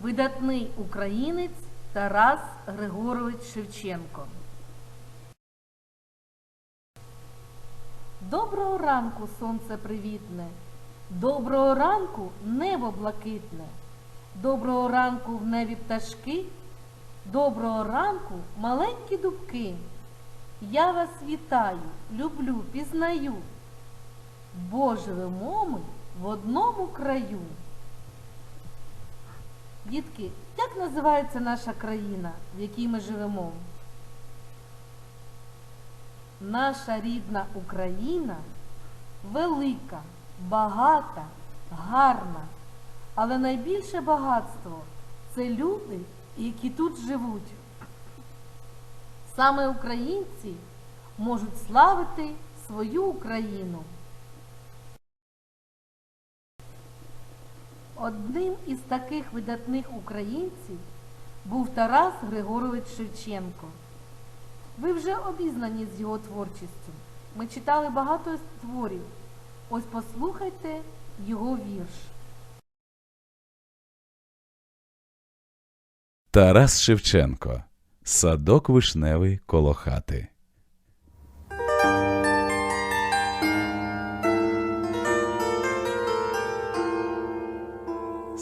видатний українець Тарас Григорович Шевченко. Доброго ранку, сонце привітне, доброго ранку небо блакитне, доброго ранку в небі пташки, доброго ранку маленькі дубки. Я вас вітаю, люблю, пізнаю, бо живемо ми в одному краю. Дітки, як називається наша країна, в якій ми живемо? Наша рідна Україна велика, багата, гарна, але найбільше багатство це люди, які тут живуть. Саме українці можуть славити свою Україну. Одним із таких видатних українців був Тарас Григорович Шевченко. Ви вже обізнані з його творчістю. Ми читали багато творів. Ось послухайте його вірш. Тарас Шевченко. Садок вишневий коло хати.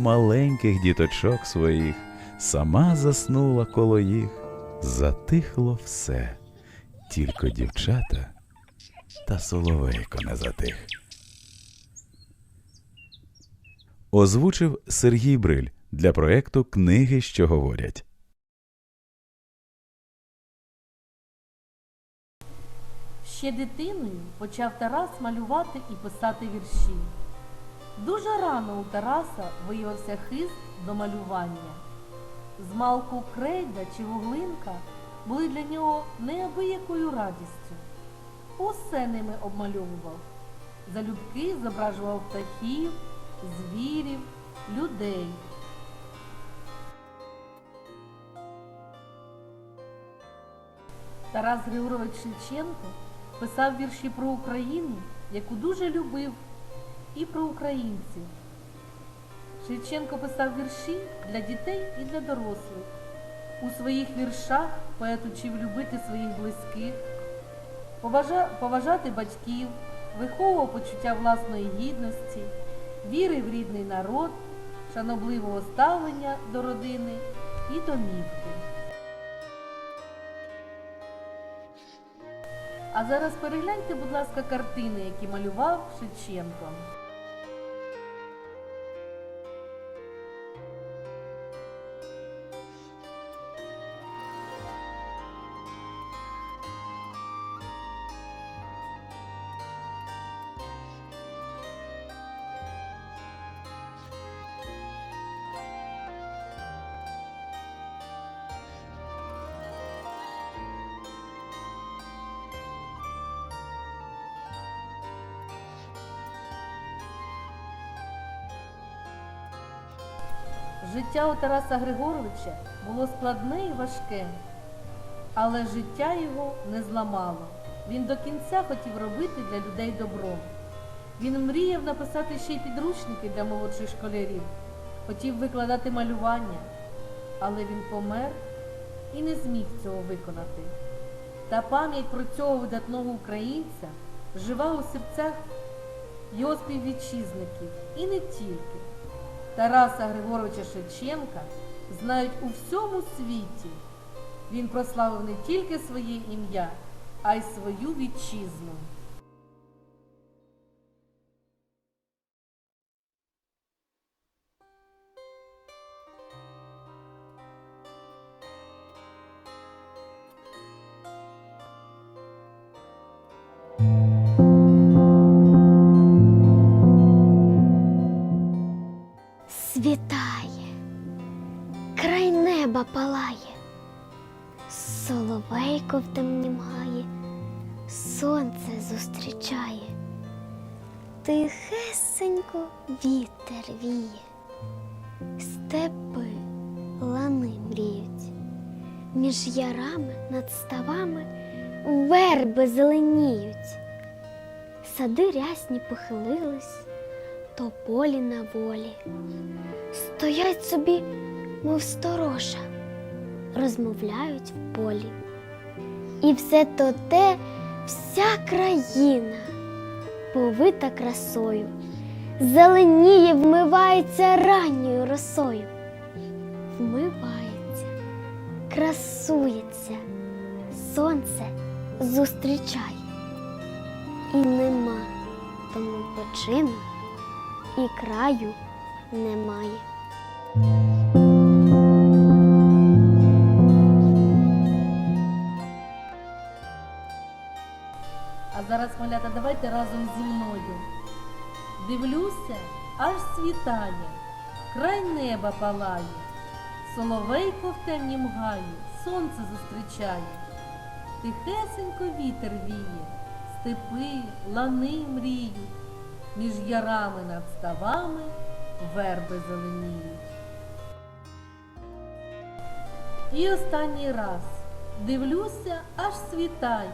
маленьких діточок своїх, сама заснула коло їх, затихло все, тільки дівчата та соловейко не затих. Озвучив Сергій Бриль для проекту Книги, що говорять. Ще дитиною почав Тарас малювати і писати вірші. Дуже рано у Тараса виявився хист до малювання. Змалку крейда чи вуглинка були для нього неабиякою радістю. Усе ними обмальовував. Залюбки зображував птахів, звірів, людей. Тарас Григорович Шевченко писав вірші про Україну, яку дуже любив, і про українців. Шевченко писав вірші для дітей і для дорослих. У своїх віршах поет учив любити своїх близьких, поважати батьків, виховував почуття власної гідності, віри в рідний народ, шанобливого ставлення до родини і домівки. А зараз перегляньте, будь ласка, картини, які малював Шевченко. Життя у Тараса Григоровича було складне і важке, але життя його не зламало. Він до кінця хотів робити для людей добро. Він мріяв написати ще й підручники для молодших школярів, хотів викладати малювання, але він помер і не зміг цього виконати. Та пам'ять про цього видатного українця жива у серцях його співвітчизників і не тільки. Тараса Григоровича Шевченка знають у всьому світі. Він прославив не тільки своє ім'я, а й свою вітчизну. Край неба палає, соловейко в темнім гаї, сонце зустрічає, тихесенько вітер віє, степи лани мріють, між ярами над ставами верби зеленіють, сади рясні похилились, то полі на волі, стоять собі, мов сторожа, розмовляють в полі. І все то те, вся країна, повита красою, зеленіє, вмивається ранньою росою, вмивається, красується, сонце зустрічає, і нема тому почину, і краю немає. Малята, давайте разом зі мною. Дивлюся, аж світає, край неба палає, соловейко в темнім гаї, сонце зустрічає, тихесенько вітер віє, степи, лани мріють, між ярами над ставами верби зеленіють. І останній раз дивлюся, аж світає,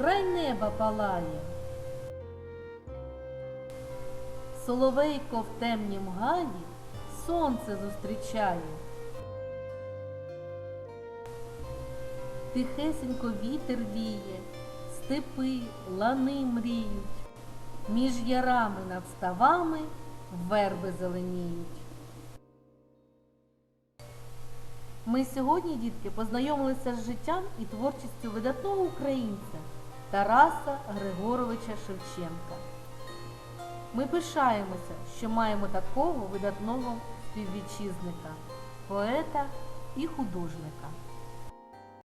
край неба палає. Соловейко в темнім гаї сонце зустрічає. Тихесенько вітер віє, степи, лани мріють, між ярами над ставами верби зеленіють. Ми сьогодні, дітки, познайомилися з життям і творчістю видатного українця Тараса Григоровича Шевченка. Ми пишаємося, що маємо такого видатного співвітчизника, поета і художника.